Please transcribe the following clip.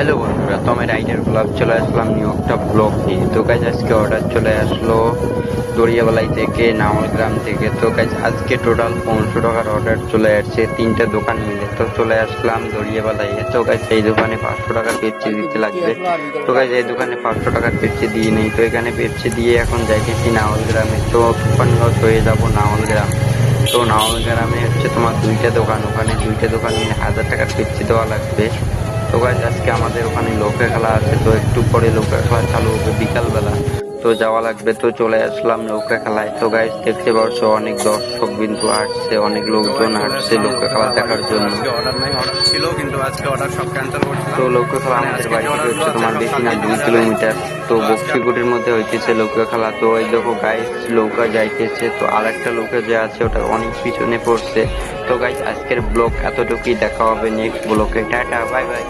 Hello বন্ধুরা তো আমি রাইডার ব্লগ চলে আসলাম নিউ একটা ব্লগ নিয়ে। তো গাইজ আজকে অর্ডার চলে আসলো দরিয়াবালাই থেকে নাওয়াল গ্রাম থেকে। তো গাইজ আজকে টোটাল পনেরোশো টাকার অর্ডার চলে আসছে, তিনটে দোকান মিলে। তো চলে আসলাম দরিয়াবালাই তো গাইজ এই দোকানে পাঁচশো টাকার পেপসি দিতে লাগবে। তো গাইজ এই দোকানে পাঁচশো টাকার পেপসি দিয়ে নেই। তো এখানে পেপসি দিয়ে এখন যাইতেছি নাওয়াল গ্রামে তো তুফানগঞ্জ হয়ে যাব নাওয়াল গ্রাম তো নাওয়াল গ্রামে হচ্ছে তোমার দুইটা দোকান। ওখানে দুইটা দোকান নিয়ে হাজার টাকার পেপসি দেওয়া লাগবে। তো গাইজ আজকে আমাদের ওখানে লোকের খেলা আছে, তো একটু পরে লোকে খেলা চালু হবে বিকালবেলা। তো যাওয়া লাগবে, তো চলে আসলাম নৌকা খেলায় তো গাইজ দেখতে পাচ্ছ, অনেক দর্শক বিন্দু আসছে, অনেক লোকজন আসছে নৌকা খেলা দেখার জন্য। তো নৌকা খেলা আমাদের বাড়ি হচ্ছে তোমার বেশি না, দুই কিলোমিটার। তো বক্সিগুটির মধ্যে হইতেছে নৌকা খেলা তো ওই দেখো গাইজ নৌকা যাইতেছে, তো আর একটা নৌকা যে আছে, ওটা অনেক পিছনে পড়ছে। তো গাইজ আজকের ব্লগ এতটুকুই, দেখা হবে নেক্সট ব্লকে টাটা বাই বাই